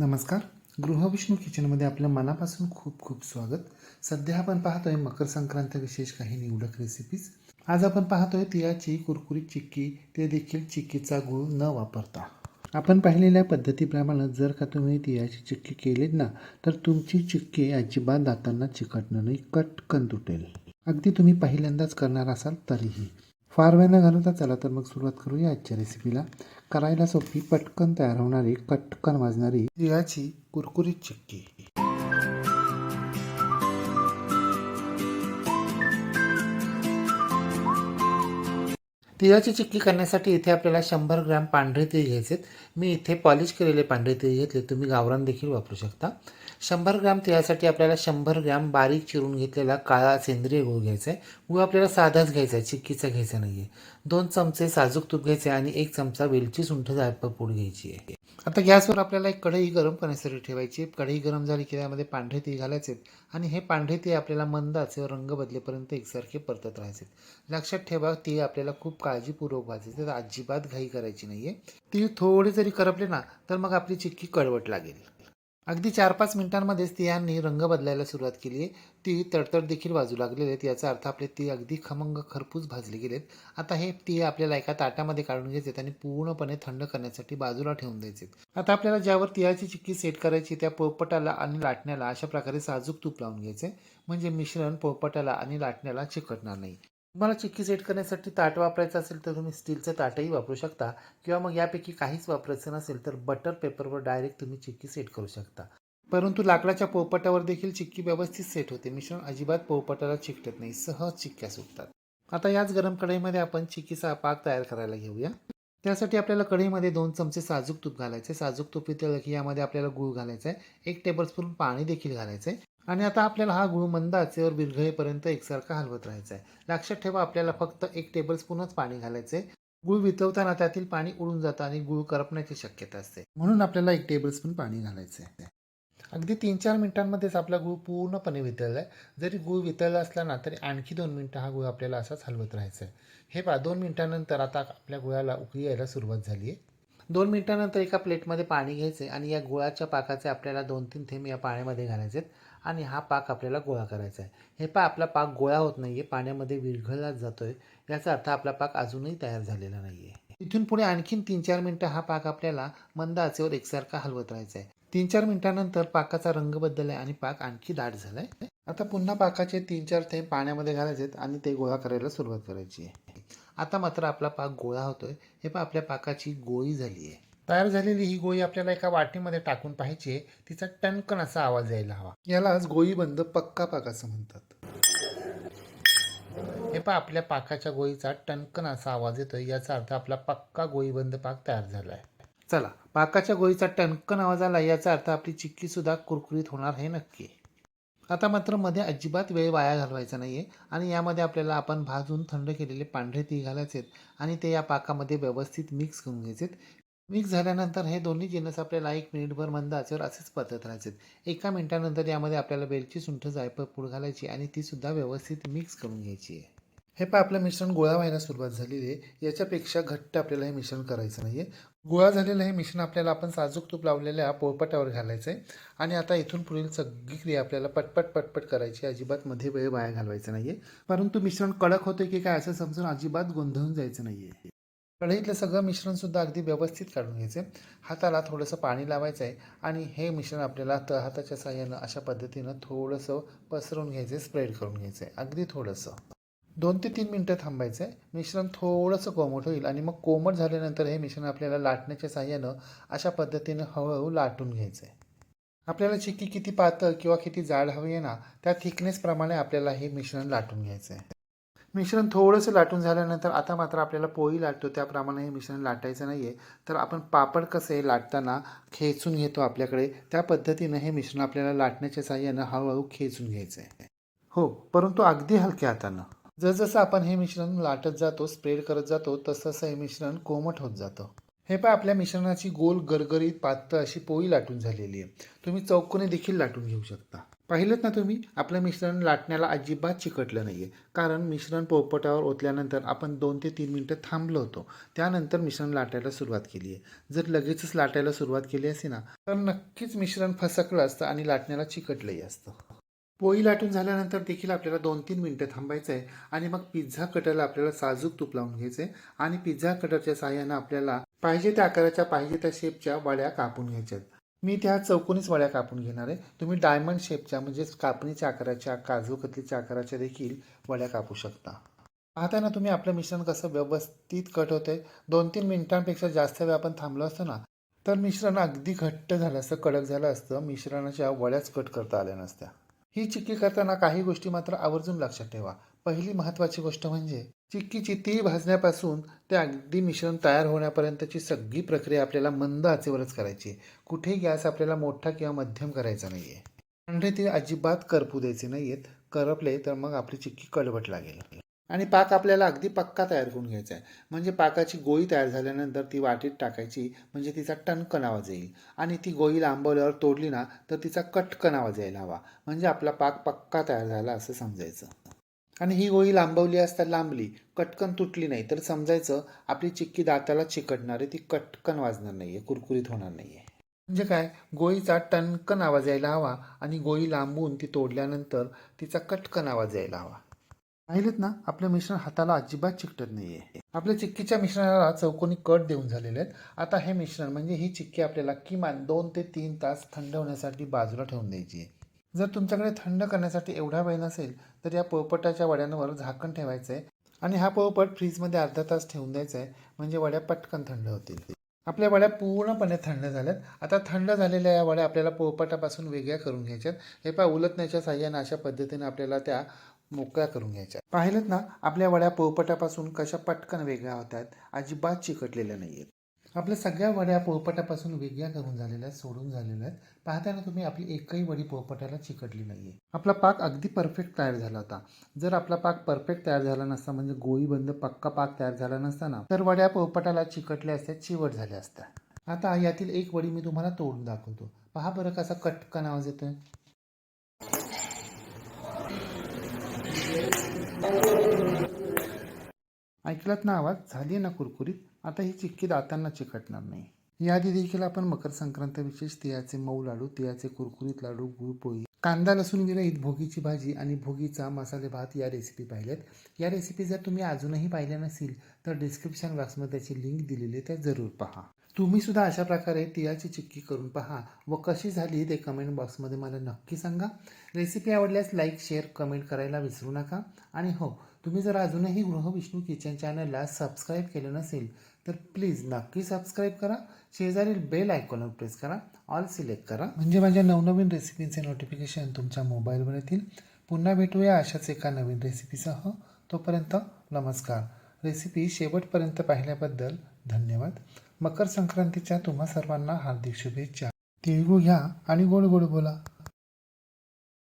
नमस्कार. गृहविष्णू किचनमध्ये आपल्या मनापासून खूप खूप स्वागत. सध्या आपण पाहतोय मकर संक्रांत विशेष काही निवडक रेसिपीज आज आपण पाहतोय तिळाची कुरकुरीत चिक्की. ते देखील चिक्कीचा गूळ न वापरता. आपण पाहिलेल्या पद्धतीप्रमाणे जर का तुम्ही तिळाची चिक्की केलीत ना तर तुमची चिक्की अजिबात दातांना चिकटणं नाही कटकन तुटेल. अगदी तुम्ही पहिल्यांदाच करणार असाल तरीही. फार वेळ न घालवता चला तर मग सुरुवात करूया आजच्या रेसिपीला करायला सोपी पटकन तयार होणारी कटकन वाजणारी तिळाची कुरकुरीत चिक्की. तिळाची चिक्की करण्यासाठी इथे आपल्याला शंभर ग्रॅम पांढरे तीळ घ्यायचे मी इथे पॉलिश केलेले पांढरे तीळ घेतले. तुम्ही गावरान देखील वापरू शकता. शंभर ग्रॅम तिळासाठी आपल्याला शंभर ग्रॅम बारीक चिरून घेतलेला काळा सेंद्रिय गूळ घ्यायचा आहे. गूळ आपल्याला साधाच घ्यायचा आहे चिक्कीचा घ्यायचा नाही आहे दोन चमचे साजूक तूप घ्यायचे आणि एक चमचा वेलची सुंठ जायफळ पूड घ्यायची आहे. आता गॅसवर आपल्याला एक कढई गरम करण्यासाठी ठेवायची. कढई गरम झाली की त्यामध्ये पांढरे ती घालायचे आणि हे पांढरे ती आपल्याला मंदाचे रंग बदलेपर्यंत एकसारखे परतत राहायचे. लक्षात ठेवा ती आपल्याला खूप काळजीपूर्वक भाजायचे. तर अजिबात घाई करायची नाही आहे ती थोडी जरी करपले ना तर मग आपली चिक्की कडवट लागेल. अगदी चार पाच मिनिटांमध्येच स्त्रियांनी रंग बदलायला सुरुवात केली आहे. ती तडतड देखील वाजू लागलेले आहेत. याचा अर्थ आपले ती अगदी खमंग खरपूस भाजले गेलेत आता हे ती आपल्याला एका ताटामध्ये काढून घ्यायचे आणि पूर्णपणे थंड करण्यासाठी बाजूला ठेवून द्यायचे आता आपल्याला ज्यावर तिळाची चिक्की सेट करायची त्या पोळपटाला आणि लाटण्याला अशा प्रकारे साजूक तूप लावून घ्यायचे म्हणजे मिश्रण पोळपटाला आणि लाटण्याला चिकटणार नाही. तुम्हाला चिक्की सेट करण्यासाठी ताट वापरायचं असेल तर तुम्ही स्टीलचं ताटही वापरू शकता. किंवा मग यापैकी काहीच वापरायचं नसेल तर बटर पेपरवर डायरेक्ट तुम्ही चिक्की सेट करू शकता. परंतु लाकडाच्या पोळपटावर देखील चिक्की व्यवस्थित सेट होते. मिश्रण अजिबात पोळपटाला चिकटत नाही. सहज चिक्क्या सुटतात. आता याच गरम कढईमध्ये आपण चिक्कीचा पाक तयार करायला घेऊया. त्यासाठी आपल्याला कढईमध्ये दोन चमचे साजूक तूप घालायचे साजूक तूप इथे की यामध्ये आपल्याला गूळ घालायचा आहे एक टेबलस्पून पाणी देखील घालायचं आहे आणि आता आपल्याला हा गुळ मंद आचेवर विरघळेपर्यंत एकसारखा हलवत राहायचा आहे लक्षात ठेवा आपल्याला फक्त एक टेबलस्पूनच पाणी घालायचं आहे गूळ वितवताना त्यातील पाणी उडून जातं आणि गूळ करपण्याची शक्यता असते. म्हणून आपल्याला एक टेबलस्पून पाणी घालायचं आहे अगदी तीन चार मिनिटांमध्येच आपला गूळ पूर्णपणे वितळला आहे जरी गूळ वितळला असला ना तरी आणखी दोन मिनटं हा गूळ आपल्याला असाच हलवत राहायचा आहे हे पहा दोन मिनटानंतर आता आपल्या गुळाला उकळी यायला सुरुवात झाली आहे. दोन मिनटानंतर एका प्लेटमध्ये पाणी घ्यायचे आणि या गुळाच्या पाकाचे आपल्याला दोन तीन थेंब या पाण्यामध्ये घालायचे आहेत आणि हा पाक आपल्याला गोळा करायचा आहे. हे पा आपला पाक गोळा होत नाही आहे पाण्यामध्ये विरघळला जातो आहे याचा अर्थ आपला पाक अजूनही तयार झालेला नाही आहे इथून पुढे आणखीन तीन चार मिनटं हा पाक आपल्याला मंद आचेवर एकसारखा हलवत राहायचा आहे. तीन चार मिनिटानंतर पाकाचा रंग बदलला आहे आणि पाक आणखी दाट झाला आहे आता पुन्हा पाकाचे तीन चार थेंब पाण्यामध्ये घालायचे आहेत आणि ते गोळा करायला सुरुवात करायची आहे. आता मात्र आपला पाक गोळा होतोय. हे पहा आपल्या पाकाची गोळी झाली आहे तयार झालेली ही गोळी आपल्याला एका वाटीमध्ये टाकून पाहायची आहे. तिचा टणकन असा आवाज यायला हवा. यालाच गोळी बंद पक्का पाक असं म्हणतात. हे पहा आपल्या पाकाच्या गोळीचा टणकन असा आवाज येतोय. याचा अर्थ आपला पक्का गोळीबंद पाक तयार झाला आहे चला पाकाच्या गोळीचा टणकन आवाज आला. याचा अर्थ आपली चिक्की सुद्धा कुरकुरीत होणार हे नक्की. आता मात्रमध्ये अजिबात वेळ वाया घालवायचा नाही आहे आणि यामध्ये आपल्याला आपण भाजून थंड केलेले पांढरे तीळ घालायचे आहेत आणि ते या पाकामध्ये व्यवस्थित मिक्स करून घ्यायचे मिक्स झाल्यानंतर हे दोन्ही जिन्नस आपल्याला एक मिनिटभर मंद आचेवर असेच परतत राहायचे एका मिनिटानंतर यामध्ये आपल्याला वेलची सुंठ जायफळ पूड घालायची आणि ती सुद्धा व्यवस्थित मिक्स करून घ्यायची. आहे हे पहा आपलं मिश्रण गोळा व्हायला सुरुवात झालेली आहे. याच्यापेक्षा घट्ट आपल्याला हे मिश्रण करायचं नाही आहे गोळा झालेलं हे मिश्रण आपल्याला आपण साजूक तूप लावलेल्या पोळपटावर घालायचं आहे आणि आता इथून पुढील सगळी क्रिया आपल्याला पटपट पटपट करायची. अजिबात मध्ये वेळ वाया घालवायचा नाही आहे परंतु मिश्रण कडक होते की काय असं समजून अजिबात गोंधळून जायचं नाही आहे कढईतलं सगळं मिश्रणसुद्धा अगदी व्यवस्थित काढून घ्यायचं आहे हाताला थोडंसं पाणी लावायचं आहे आणि हे मिश्रण आपल्याला त हाताच्या साह्यानं अशा पद्धतीनं थोडंसं पसरवून घ्यायचं आहे स्प्रेड करून घ्यायचं आहे अगदी थोडंसं. दोन ते तीन मिनटं थांबायचं आहे मिश्रण थोडंसं कोमट होईल आणि मग कोमट झाल्यानंतर हे मिश्रण आपल्याला लाटण्याच्या साह्यानं अशा पद्धतीनं हळूहळू लाटून घ्यायचं आहे आपल्याला चिक्की किती पातळ किंवा किती जाड हवी आहे ना त्या थिकनेसप्रमाणे आपल्याला हे मिश्रण लाटून घ्यायचं आहे मिश्रण थोडंसं लाटून झाल्यानंतर आता मात्र आपल्याला पोळी लाटतो त्याप्रमाणे हे मिश्रण लाटायचं नाही आहे तर आपण पापड कसं आहे लाटताना खेचून घेतो आपल्याकडे त्या पद्धतीनं हे मिश्रण आपल्याला लाटण्याच्या साह्यानं हळूहळू खेचून घ्यायचं आहे हो परंतु अगदी हलक्या हातानं. जसजसं आपण हे मिश्रण लाटत जातो स्प्रेड करत जातो तसं हे मिश्रण कोमट होत जातं. हे पहा आपल्या मिश्रणाची गोल गरगरीत पातळ अशी पोळी लाटून झालेली आहे. तुम्ही चौकोनी देखील लाटून घेऊ शकता. पाहिलं ना तुम्ही? आपलं मिश्रण लाटण्याला अजिबात चिकटलं नाही आहे कारण मिश्रण पोपटावर ओतल्यानंतर आपण दोन ते तीन मिनटं थांबलो होतो. त्यानंतर मिश्रण लाटायला सुरुवात केली आहे जर लगेचच लाटायला सुरुवात केली असती ना तर नक्कीच मिश्रण फसकलं असतं आणि लाटण्याला चिकटलंही असतं. पोळी लाटून झाल्यानंतर देखील आपल्याला दोन तीन मिनटं थांबायचं आहे आणि मग पिझ्झा कटरला आपल्याला साजूक तूप लावून घ्यायचं आहे आणि पिझ्झा कटरच्या सहाय्यानं आपल्याला पाहिजे त्या आकाराच्या पाहिजे त्या शेपच्या वड्या कापून घ्यायच्यात. मी त्या चौकोनीच वड्या कापून घेणार आहे. तुम्ही डायमंड शेपच्या म्हणजेच कापणीच्या आकाराच्या काजू कतलीच्या आकाराच्या देखील वड्या कापू शकता. पाहता ना तुम्ही आपलं मिश्रण कसं व्यवस्थित कट होतंय. दोन तीन मिनिटांपेक्षा जास्त वेळ आपण थांबलो असतो ना तर मिश्रण अगदी घट्ट झालं असतं कडक झालं असतं. मिश्रणाच्या वड्याच कट करता आल्या नसत्या. ही चिक्की करताना काही गोष्टी मात्र आवर्जून लक्षात ठेवा. पहिली महत्त्वाची गोष्ट म्हणजे चिक्कीची ती भाजण्यापासून ते अगदी मिश्रण तयार होण्यापर्यंतची सगळी प्रक्रिया आपल्याला मंद आचेवरच करायची. कुठे कुठेही गॅस आपल्याला मोठा किंवा मध्यम करायचा नाही आहे पांढरे ते अजिबात करपू द्यायचे नाही आहेत करपले तर मग आपली चिक्की कडवट लागेल. आणि पाक आपल्याला अगदी पक्का तयार करून घ्यायचा आहे. म्हणजे पाकाची गोळी तयार झाल्यानंतर ती वाटीत टाकायची म्हणजे तिचा टणकन आवाज येईल. आणि ती गोळी लांबवल्यावर तोडली ना तर तिचा कटकन आवाज यायला हवा. म्हणजे आपला पाक पक्का तयार झाला असं समजायचं. आणि ही गोळी लांबवली असता लांबली कटकन तुटली नाही. तर समजायचं आपली चिक्की दाताला चिकटणार आहे ती कटकन वाजणार नाही आहे कुरकुरीत होणार नाही आहे म्हणजे काय? गोळीचा टणकन आवाज यायला हवा आणि गोळी लांबून ती तोडल्यानंतर तिचा कटकन आवाज यायला हवा. पाहिलेत ना? आपलं मिश्रण हाताला अजिबात चिकटत नाही आहे आपल्या चिक्कीच्या मिश्रणाला चौकोनी कट देऊन झालेले आहेत. आता हे मिश्रण म्हणजे ही चिक्की आपल्याला किमान दोन ते तीन तास थंड होण्यासाठी बाजूला ठेवून द्यायची आहे. जर तुमच्याकडे थंड करण्यासाठी एवढा वेळ नसेल तर या पोळपटाच्या वड्यांवर झाकण ठेवायचं आहे आणि हा पोळपट फ्रीजमध्ये अर्धा तास ठेवून द्यायचा आहे म्हणजे वड्या पटकन थंड होतील. आपल्या वड्या पूर्णपणे थंड झाल्यात. आता थंड झालेल्या या वड्या आपल्याला पोळपटापासून वेगळ्या करून घ्यायच्यात. हे पहा उलटण्याच्या साह्याने अशा पद्धतीने आपल्याला त्या मोकळ्या करून घ्यायच्या पाहिलं ना आपल्या वड्या पोळपटापासून कशा पटकन वेगळ्या होतात? अजिबात चिकटलेल्या नाही आहेत आपल्या सगळ्या वड्या पोळपटापासून वेगळ्या करून झालेल्या आहेत सोडून झालेल्या आहेत. पाहताना तुम्ही आपली एकही वडी पोळपटाला चिकटली नाही आहे आपला पाक अगदी परफेक्ट तयार झाला होता. जर आपला पाक परफेक्ट तयार झाला नसता म्हणजे गोळीबंद पक्का पाक तयार झाला नसता ना तर वड्या पोळपटाला चिकटल्या असत्या चिवट झाल्या असत्या. आता यातील एक वडी मी तुम्हाला तोडून दाखवतो. पहा बरं कसा कटकन आवाज येतोय. ऐकलात ना आवाज? झाली ना कुरकुरीत? आता ही चिक्की दातांना चिकटणार नाही. याआधी देखील आपण मकर संक्रांत विशेष तिळाचे मऊ लाडू तिळाचे कुरकुरीत लाडू गुळपोळी कांदा लसूण विरहित भोगीची भाजी आणि भोगीचा मसाले भात या रेसिपी पाहिल्यात या रेसिपी जर तुम्ही अजूनही पाहिल्या नसेल तर डिस्क्रिप्शन बॉक्समध्ये त्याची लिंक दिलेली आहे त्या जरूर पहा. तुम्ही सुद्धा अशा प्रकारे तिळाची चिक्की करून पहा. व कशी झाली ते कमेंट बॉक्समध्ये मला नक्की सांगा. रेसिपी आवडल्यास लाईक शेअर कमेंट करायला विसरू नका. आणि हो तुम्ही जर अजूनही गृहविष्णू किचन चॅनलला सबस्क्राईब केलं नसेल तर प्लीज नक्की सबस्क्राईब करा. शेजारील बेल आयकॉनवर प्रेस करा. ऑल सिलेक्ट करा. म्हणजे माझ्या नवनवीन रेसिपींचे नोटिफिकेशन तुमच्या मोबाईलवर येतील. पुन्हा भेटूया अशाच एका नवीन रेसिपीसह तोपर्यंत नमस्कार. रेसिपी शेवटपर्यंत पाहिल्याबद्दल धन्यवाद. मकर संक्रांतीच्या तुम्हा सर्वांना हार्दिक शुभेच्छा. तिळगुळ घ्या आणि गोड गोड बोला.